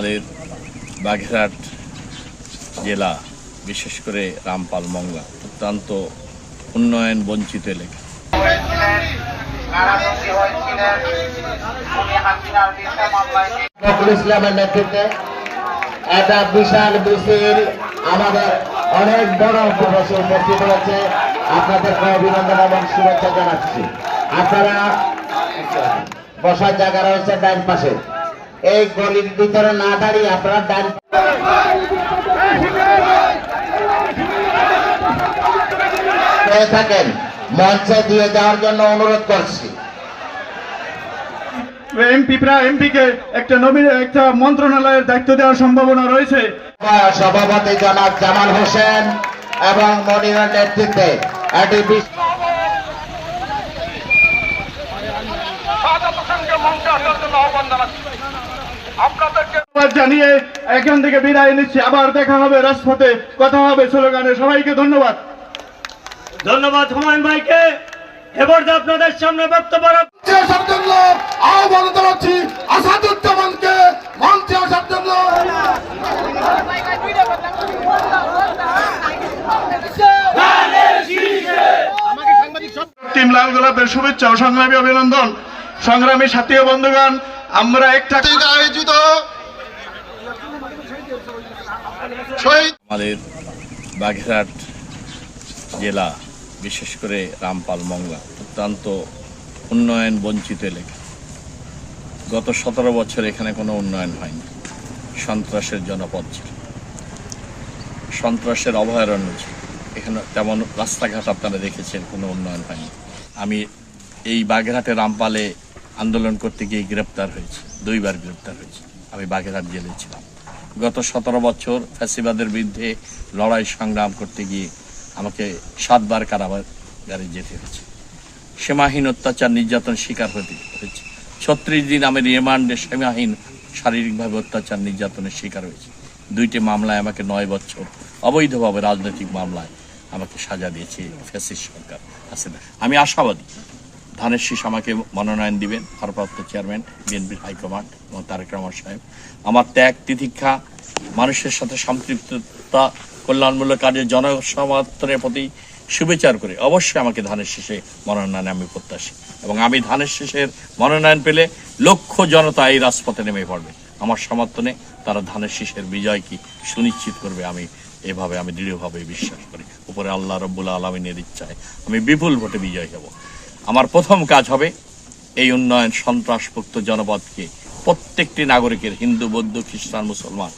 আমাদের বাগেরহাট জেলা, বিশেষ করে রামপাল মংলা, অত্যন্ত উন্নয়ন বঞ্চিত এলাকা। ইসলামের নেতৃত্বে একটা বিশাল আমাদের অনেক বড় অভিনন্দন এবং জানাচ্ছি। আপনারা বসার জায়গা রয়েছে ডান পাশে। এই গলির ভিতরে না দাঁড়িয়ে আপনারা হয়ে থাকেন। মঞ্চে দিয়ে যাওয়ার জন্য অনুরোধ করছি। এমপি প্রায় এমপিকে একটা নবীন একটা মন্ত্রণালয়ের দায়িত্ব দেওয়ার সম্ভাবনা রয়েছে। সভাপতি জনাব জামাল হোসেন এবং মনিরের নেতৃত্বে জানিয়ে এখান থেকে বিদায় নিচ্ছি। আবার দেখা হবে রাজপথে কথা হবে স্লোগানে। সবাইকে ধন্যবাদ। ধন্যবাদ হুমায়ুন ভাইকে। এবার আপনাদের সামনে বক্তব্য আসার জন্য আহ্বান জানাচ্ছি আসাদুজ্জামানকে। মঞ্চে আসার জন্য টিম লাল গোলাপের শুভেচ্ছা ও সংগ্রামী অভিনন্দন। সংগ্রামী সাথী বন্ধুগণ আমরা একটা আয়োজিত আমাদের বাগেরহাট জেলা বিশেষ করে রামপাল মংলা অত্যন্ত উন্নয়ন বঞ্চিত এলাকা। গত সতেরো বছর এখানে কোনো উন্নয়ন হয়নি। সন্ত্রাসের জনপদ ছিল। সন্ত্রাসের অভয়ারণ্য ছিল। এখানে তেমন রাস্তাঘাট আপনারা দেখেছেন কোনো উন্নয়ন হয়নি। আমি এই বাগেরহাটে রামপালে আন্দোলন করতে গিয়ে গ্রেপ্তার হয়েছে। দুইবার গ্রেপ্তার হয়েছে। আমি বাগেরহাট জেলে ছিলাম। গত সতেরো বছর ফ্যাসিবাদের বিরুদ্ধে লড়াই সংগ্রাম করতে গিয়ে আমাকে সাতবার কারাগারে যেতে হয়েছে। সীমাহীন অত্যাচার, নির্যাতন শিকার হতে হয়েছে। ছত্রিশ দিন আমি রিমান্ডে সীমাহীন শারীরিকভাবে অত্যাচার, নির্যাতনের শিকার হয়েছে। দুইটি মামলায় আমাকে নয় বছর অবৈধভাবে রাজনৈতিক মামলায় আমাকে সাজা দিয়েছে ফ্যাসিস্ট সরকার। হাসিনা আমি আশাবাদী। ধানের শীষ আমাকে মনোনয়ন দিবেন, ভারপ্রাপ্ত চেয়ারম্যান, বিএনপির হাইকমান্ড এবং তারেক রহমান সাহেব। আমার ত্যাগ, তিতিক্ষা, মানুষের সাথে সম্পৃক্ততা, কল্যাণমূলক কাজে জনসমর্থনের প্রতি শুভেচ্ছার করে অবশ্যই আমাকে ধানের শীষে মনোনয়ন আমি প্রত্যাশী। এবং আমি ধানের শীষের মনোনয়ন পেলে লক্ষ জনতা এই রাজপথে নেমে পড়বে। আমার সমর্থনে তারা ধানের শীষের বিজয়কে সুনিশ্চিত করবে আমি এভাবে, আমি দৃঢ়ভাবে বিশ্বাস করি। উপরে আল্লাহ রব্বুল আলমিনের ইচ্ছায় আমি বিপুল ভোটে বিজয় হব। আমার প্রথম কাজ হবে এই উন্নয়ন সন্ত্রাসমুক্ত জনপদকে প্রত্যেকটি নাগরিকের হিন্দু, বৌদ্ধ, খ্রিস্টান, মুসলমান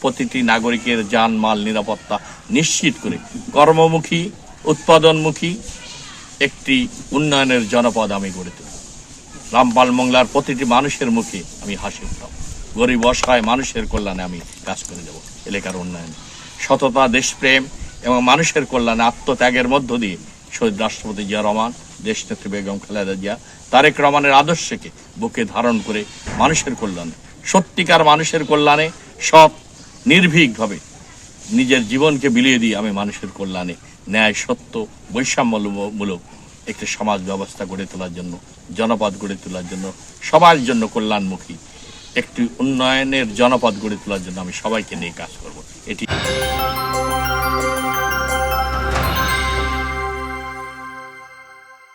প্রতিটি নাগরিকের যান মাল নিরাপত্তা নিশ্চিত করে কর্মমুখী, উৎপাদনমুখী একটি উন্নয়নের জনপদ আমি গড়ে তুলব। রামপাল মংলার প্রতিটি মানুষের মুখে আমি হাসি উঠাব গরিব, অসহায় মানুষের কল্যাণে আমি কাজ করে যাব এলাকার উন্নয়নে। সততা, দেশপ্রেম এবং মানুষের কল্যাণে আত্মত্যাগের মধ্য দিয়ে শহীদ রাষ্ট্রপতি জিয়া রহমান দেশনেত্রী বেগম খালেদা জিয়া, তারেক রহমানের আদর্শকে বুকে ধারণ করে মানুষের কল্যাণে, সত্যিকার মানুষের কল্যাণে সৎ, নির্ভীকভাবে নিজের জীবনকে বিলিয়ে দিয়ে আমি মানুষের কল্যাণে ন্যায়, সত্য, বৈষম্যমূলক একটি সমাজ ব্যবস্থা গড়ে তোলার জন্য, জনপদ গড়ে তোলার জন্য, সবার জন্য কল্যাণমুখী একটি উন্নয়নের জনপদ গড়ে তোলার জন্য আমি সবাইকে নিয়ে কাজ করব। এটি